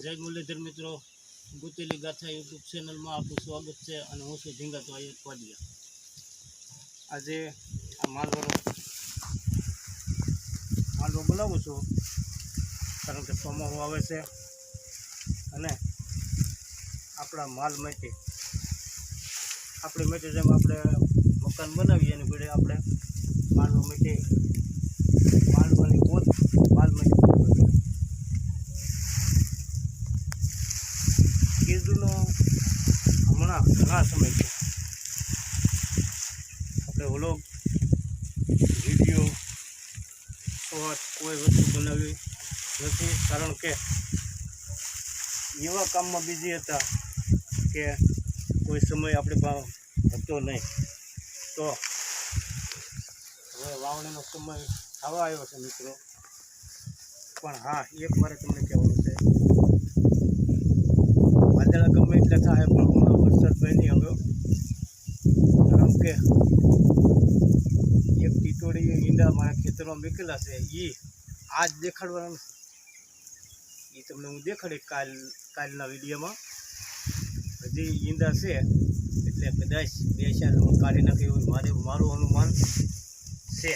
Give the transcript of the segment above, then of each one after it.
જય મુરલીધર મિત્રો. ગુતેલી ગાથા યુટ્યુબ ચેનલમાં આપનું સ્વાગત છે અને હું છું ઝીંગા તો આયત પાડિયા આજે આ માલવાળો માલવો બનાવું છું, કારણ કે ચોમાસું આવે છે અને આપણા માલ માટે, આપણે માટે જેમ આપણે મકાન બનાવીએ એની જોડે આપણે માલવા માટે માલવાની પોત માલ માટે કીધુંનો હમણાં ઘણા સમયથી આપણે વ્લોગ વીડિયો શોર્ટ કોઈ વસ્તુ બનાવી નથી, કારણ કે એવા કામમાં બિઝી હતા કે કોઈ સમય આપણે પાસે હતો નહીં. તો હવે વાવણીનો સમય આવા આવ્યો છે મિત્રો. પણ હા, એક વાર તમને કહેવાનું છે વાદળા ગમે એટલે થાય પણ હમણાં વરસાદ ભાઈ નહીં આવ્યો કારણ કે એક ટીટોડી ઈંડા મારા ખેતરમાં મૂકેલા છે એ આજ દેખાડવાના નથી એ તમને હું દેખાડી કાલ કાલના વિડીયોમાં હજી ઈંડા છે એટલે કદાચ બે ચાર હું કાઢી નાખે એવું મારે મારું અનુમાન છે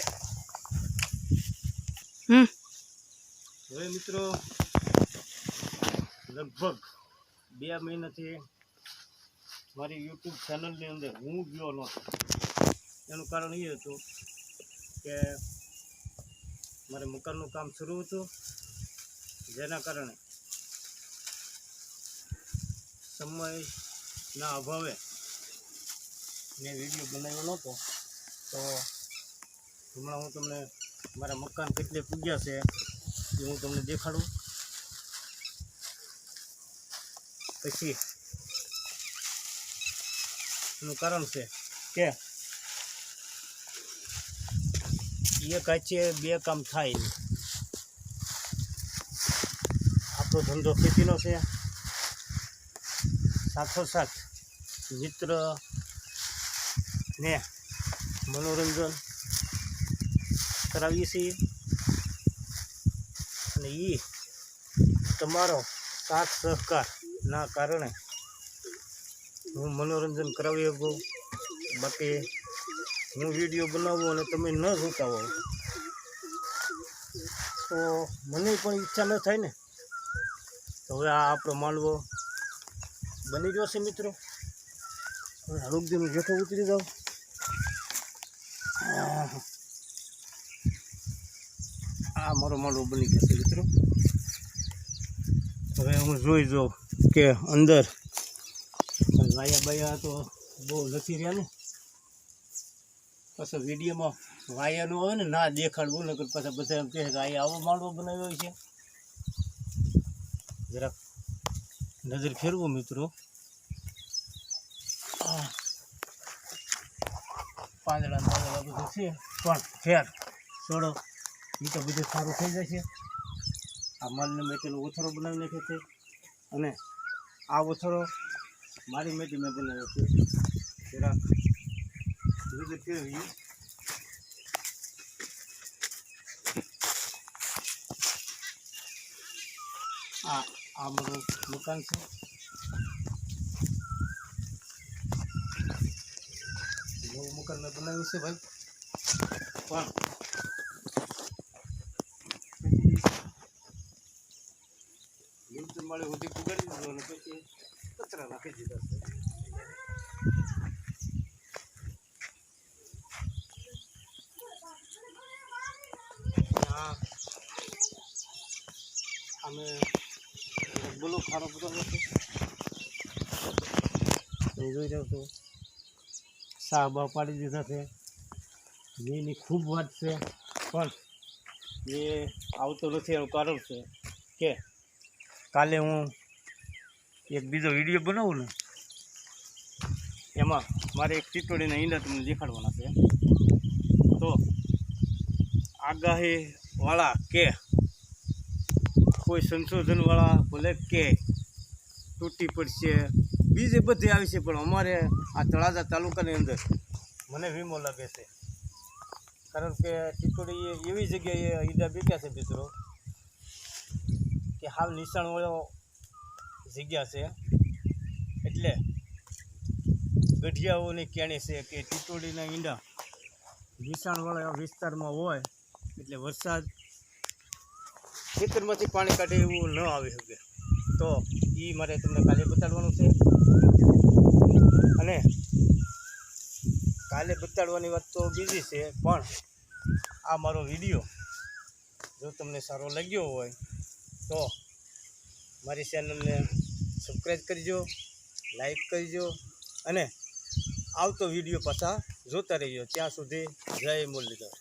હમ હવે મિત્રો લગભગ બે મહિનાથી મારી યુટ્યુબ ચેનલની અંદર હું ગયો નહોતો. એનું કારણ એ હતું કે મારે મકાનનું કામ શરૂ હતું, જેના કારણે સમયના અભાવે મેં વીડિયો બનાવ્યો નહોતો. તો હમણાં હું તમને મારા મકાન કેટલે પૂગ્યા છે એ હું તમને દેખાડું. પછી એનું કારણ છે કે એક કાચે બે કામ થાય. આપણો ધંધો ખેતીનો છે. સાથોસાથ મિત્ર ને મનોરંજન કરાવીએ છીએ. અને એ તમારો સાથ સહકારના કારણે હું મનોરંજન કરાવી શકું. બાકી હું વીડિયો બનાવું અને તમે ન જોતા હોવ તો મને પણ ઈચ્છા ન થાય ને. તો હવે આ આપણો માલવો બની રહ્યો છે મિત્રો. હવે હળુકજીનું જેઠો ઉતરી જાઓ આ મારો માલવો બની ગયો છે મિત્રો. હવે હું જોઈ જાઉં કે અંદર વાયા બાયા તો બહુ નથી રહ્યા ને. પછી વિડીયોમાં વાયાનું આવે ને, ના દેખાડવું, નકર પાછા બધા એમ કહે કે આ આવો માળવો બનાવ્યો છે. જરાક નજર ફેરવો મિત્રો. પાંદડા પાંદડા બધું છે, પણ ફેર. છોડો એ તો બધું સારું થઈ જશે. આ માલને મેં પેલો ઓથરો બનાવી નાખ્યો છે. અને આ ઓથરો મારી મેટી મેં બનાવ્યો છે. જરાક નજર ફેરવીએ આ આ મારું મકાન છે. નવું મકાન મેં બનાવ્યું છે ભાઈ. પણ પછી નીચે માળે સુધી પુગાડી દીધો અને પછી કચરા નાખી દીધા અમે બોલો ખારો બધો નથી જોઈ જાઉં શાહ બા પાડી દીધા છે. એની ખૂબ વાત છે. પણ એ આવતો નથી એનું કારણ છે કે કાલે હું એક બીજો વીડિયો બનાવું ને, એમાં મારે એક ટીટોડીના ઈંડા તમને દેખાડવાના છે. તો આગાહીવાળા કે, કોઈ સંશોધનવાળા ભલે કે, તૂટી પડશે, બીજે બધે આવી છે, પણ અમારે આ તળાજા તાલુકાની અંદર મને વીમો લાગે છે. કારણ કે ચિત્તોડી એવી જગ્યાએ ઈડા બીક્યા છે મિત્રો. હાવ નિશાણવાળો જગ્યા છે. એટલે ગઢિયાઓની કેણી છે કે ટીટોડીના ઈંડા વિસાણવાળા વિસ્તારમાં હોય, એટલે વરસાદ ખેતરમાંથી પાણી કાઢે એવું ન આવી શકે. તો એ મારે તમને કાલે બતાડવાનું છે. અને કાલે બતાડવાની વાત તો બીજી છે, પણ આ મારો વીડિયો જો તમને સારો લાગ્યો હોય, તો મારી ચેનલને સબસ્ક્રાઈબ કરજો લાઈક કરજો અને આવતો વીડિયો પાછા જોતા રહીજો ત્યાં સુધી જય મુરલીધર.